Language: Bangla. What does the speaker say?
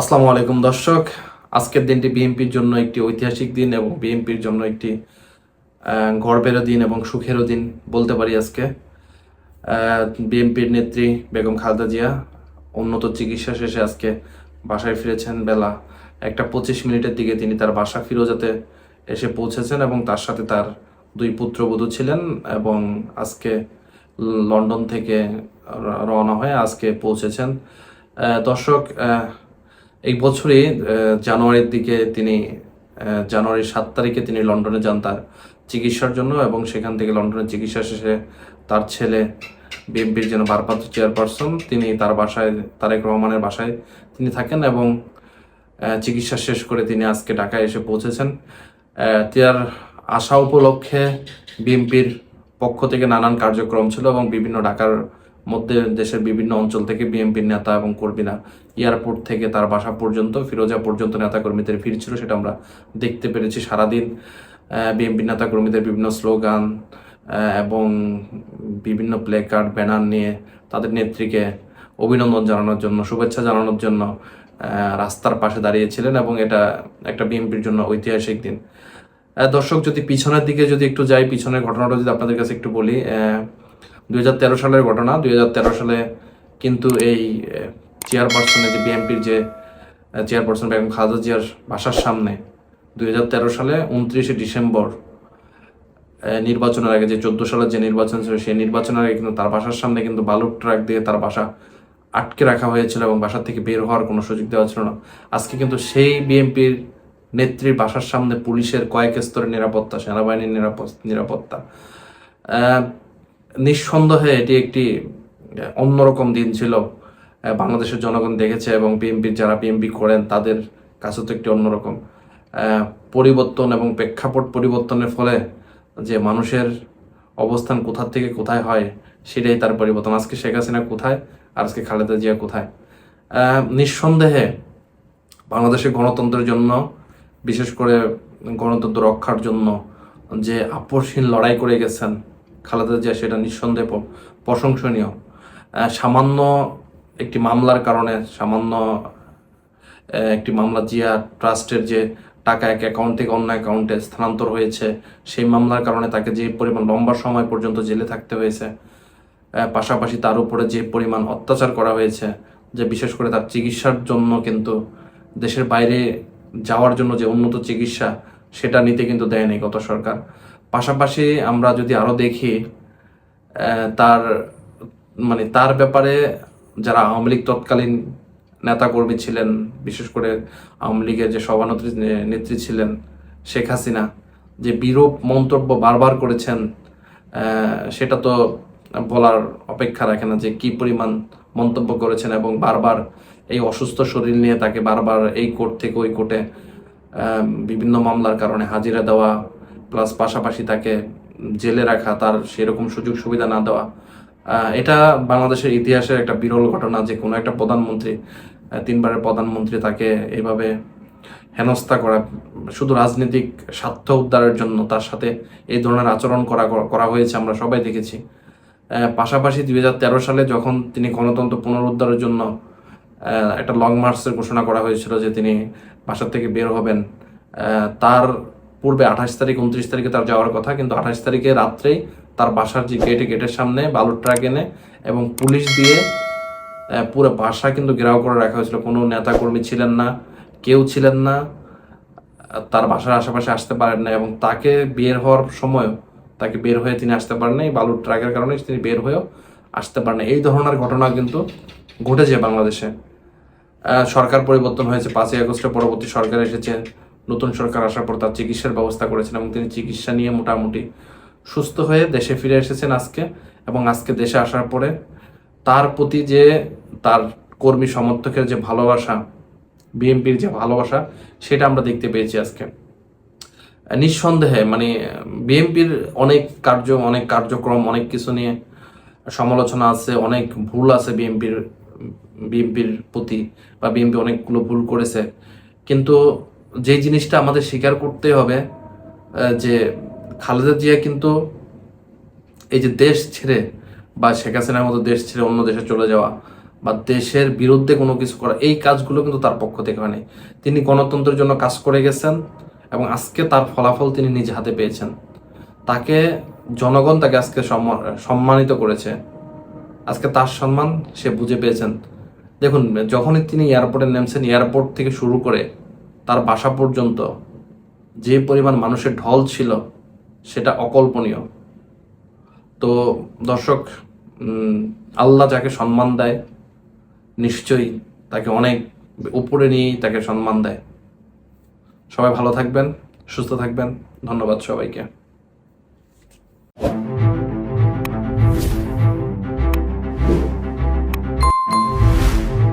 আসসালামু আলাইকুম দর্শক। আজকের দিনটি বিএনপির জন্য একটি ঐতিহাসিক দিন এবং বিএনপির জন্য একটি গর্বেরও দিন এবং সুখেরও দিন বলতে পারি আজকে। বিএনপির নেত্রী বেগম খালেদা জিয়া উন্নত চিকিৎসা শেষে আজকে বাসায় ফিরেছেন বেলা একটা পঁচিশ মিনিটের দিকে তিনি তার বাসা ফিরোজাতে এসে পৌঁছেছেন এবং তার সাথে তার দুই পুত্রবধূ ছিলেন এবং আজকে লন্ডন থেকে রওনা হয়ে আজকে পৌঁছেছেন। দর্শক এই বছরই জানুয়ারির দিকে তিনি জানুয়ারির সাত তারিখে তিনি লন্ডনে যান তার চিকিৎসার জন্য এবং সেখান থেকে লন্ডনের চিকিৎসা শেষে তার ছেলে বিএনপির যেন ভারপ্রাপ্ত চেয়ারপারসন, তিনি তার বাসায়, তারেক রহমানের বাসায় তিনি থাকেন এবং চিকিৎসা শেষ করে তিনি আজকে ঢাকায় এসে পৌঁছেছেন। তার আসা উপলক্ষে বিএনপির পক্ষ থেকে নানান কার্যক্রম ছিল এবং বিভিন্ন ঢাকার মধ্যে দেশের বিভিন্ন অঞ্চল থেকে বিএনপির নেতা এবং কর্মীরা এয়ারপোর্ট থেকে তার বাসা পর্যন্ত, ফিরোজা পর্যন্ত নেতাকর্মীদের ভিড় ছিল সেটা আমরা দেখতে পেরেছি সারাদিন। বিএনপির নেতাকর্মীদের বিভিন্ন স্লোগান এবং বিভিন্ন প্লে কার্ড ব্যানার নিয়ে তাদের নেত্রীকে অভিনন্দন জানানোর জন্য, শুভেচ্ছা জানানোর জন্য রাস্তার পাশে দাঁড়িয়েছিলেন এবং এটা একটা বিএনপির জন্য ঐতিহাসিক দিন। দর্শক, যদি পিছনের দিকে যদি একটু যাই, পিছনের ঘটনাটা যদি আপনাদের কাছে একটু বলি দুই হাজার তেরো সালের ঘটনা, দুই হাজার তেরো সালে কিন্তু এই চেয়ারপারসনের যে বিএনপির যে চেয়ারপারসন বেগম খালেদা জিয়ার বাসার সামনে দুই হাজার তেরো সালে উনত্রিশে ডিসেম্বর নির্বাচনের আগে যে চোদ্দ সালের যে নির্বাচন ছিল, সেই নির্বাচনের আগে কিন্তু তার বাসার সামনে কিন্তু বালুর ট্রাক দিয়ে তার বাসা আটকে রাখা হয়েছিল এবং বাসার থেকে বের হওয়ার কোনো সুযোগ দেওয়া ছিল না। আজকে কিন্তু সেই বিএনপির নেত্রীর বাসার সামনে পুলিশের কয়েক স্তরের নিরাপত্তা, সেনাবাহিনীর নিরাপত্তা নিঃসন্দেহে এটি একটি অন্যরকম দিন ছিল। বাংলাদেশের জনগণ দেখেছে এবং বিএনপির যারা বিএনপি করেন তাদের কাছে তো একটি অন্যরকম। পরিবর্তন এবং প্রেক্ষাপট পরিবর্তনের ফলে যে মানুষের অবস্থান কোথা থেকে কোথায় হয় সেটাই তার পরিবর্তন। আজকে শেখ হাসিনা কোথায়? আর আজকে খালেদা জিয়া কোথায়? নিঃসন্দেহে বাংলাদেশের গণতন্ত্রের জন্য, বিশেষ করে গণতন্ত্র রক্ষার জন্য যে আপসহীন লড়াই করে গেছেন খালেদা জিয়া সেটা নিঃসন্দেহে প্রশংসনীয়। সামান্য একটি মামলার কারণে, সামান্য একটি মামলা জিয়া ট্রাস্টের যে টাকা এক অ্যাকাউন্ট থেকে অন্য অ্যাকাউন্টে স্থানান্তর হয়েছে, সেই মামলার কারণে তাকে যে পরিমাণ লম্বা সময় পর্যন্ত জেলে থাকতে হয়েছে পাশাপাশি তার উপরে যে পরিমাণ অত্যাচার করা হয়েছে, যে বিশেষ করে তার চিকিৎসার জন্য কিন্তু দেশের বাইরে যাওয়ার জন্য যে উন্নত চিকিৎসা, সেটা নিতে কিন্তু দেয়নি গত সরকার। পাশাপাশি আমরা যদি আরও দেখি তার মানে তার ব্যাপারে যারা আওয়ামী লীগ তৎকালীন নেতাকর্মী ছিলেন, বিশেষ করে আওয়ামী লীগের যে সভানেত্রী নেত্রী ছিলেন শেখ হাসিনা, যে বিরূপ মন্তব্য বারবার করেছেন সেটা তো বলার অপেক্ষা রাখে না যে কি পরিমাণ মন্তব্য করেছেন এবং বারবার এই অসুস্থ শরীর নিয়ে তাকে বারবার এই কোর্ট থেকে ওই কোর্টে বিভিন্ন মামলার কারণে হাজিরা দেওয়া প্লাস পাশাপাশি তাকে জেলে রাখা, তার সেরকম সুযোগ সুবিধা না দেওয়া এটা বাংলাদেশের ইতিহাসের একটা বিরল ঘটনা যে কোনো একটা প্রধানমন্ত্রী তিনবারের প্রধানমন্ত্রী তাকে এইভাবে হেনস্থা করা, শুধু রাজনৈতিক স্বার্থ উদ্ধারের জন্য তার সাথে এই ধরনের আচরণ করা করা হয়েছে আমরা সবাই দেখেছি। পাশাপাশি দু হাজার তেরো সালে যখন তিনি গণতন্ত্র পুনরুদ্ধারের জন্য একটা লং মার্চের ঘোষণা করা হয়েছিল যে তিনি বাসা থেকে বের হবেন তার পূর্বে আঠাশ তারিখ, উনত্রিশ তারিখে তার যাওয়ার কথা, কিন্তু আঠাশ তারিখে রাত্রেই তার বাসার যে গেটে গেটের সামনে বালুর ট্রাক এনে এবং পুলিশ দিয়ে পুরো বাসা কিন্তু ঘেরাও করে রাখা হয়েছিল। কোনো নেতাকর্মী ছিলেন না, কেউ ছিলেন না, তার বাসার আশেপাশে আসতে পারেন না এবং তাকে বের হওয়ার সময় তাকে বের হয়ে তিনি আসতে পারেন এই বালুর ট্রাকের কারণে তিনি বের হয়েও আসতে পারেন এই ধরনের ঘটনা কিন্তু ঘটেছে বাংলাদেশে। সরকার পরিবর্তন হয়েছে। পাঁচই আগস্টের পরবর্তী সরকার এসেছে। নতুন সরকার আসার পর তার চিকিৎসার ব্যবস্থা করেছেন এবং তিনি চিকিৎসা নিয়ে মোটামুটি সুস্থ হয়ে দেশে ফিরে এসেছেন আজকে এবং আজকে দেশে আসার পরে তার প্রতি যে তার কর্মী সমর্থকের যে ভালোবাসা, বিএনপির যে ভালোবাসা, সেটা আমরা দেখতে পেয়েছি আজকে। নিঃসন্দেহে মানে বিএনপির অনেক কার্য, অনেক কার্যক্রম, অনেক কিছু নিয়ে সমালোচনা আছে, অনেক ভুল আছে বিএনপির বিএনপির প্রতি বা বিএনপি অনেকগুলো ভুল করেছে। কিন্তু যে জিনিসটা আমাদের স্বীকার করতে হবে যে খালেদা জিয়া কিন্তু এই যে দেশ ছেড়ে বা শেখ হাসিনার মতো দেশ ছেড়ে অন্য দেশে চলে যাওয়া বা দেশের বিরুদ্ধে কোনো কিছু করা, এই কাজগুলো কিন্তু তার পক্ষ থেকে হয়নি। তিনি গণতন্ত্রের জন্য কাজ করে গেছেন এবং আজকে তার ফলাফল তিনি নিজ হাতে পেয়েছেন। তাকে জনগণ তাকে আজকে সম্মান- সম্মানিত করেছে। আজকে তার সম্মান সে বুঝে পেয়েছেন। দেখুন, যখনই তিনি এয়ারপোর্টে নেমছেন, এয়ারপোর্ট থেকে শুরু করে তার বাসা পর্যন্ত যে পরিমাণ মানুষের ঢল ছিল সেটা অকল্পনীয়। তো দর্শক আল্লাহ যাকে সম্মান দেয়, নিশ্চয়ই তাকে অনেক উপরে নিয়েই তাকে সম্মান দেয়। সবাই ভালো থাকবেন, সুস্থ থাকবেন। ধন্যবাদ সবাইকে।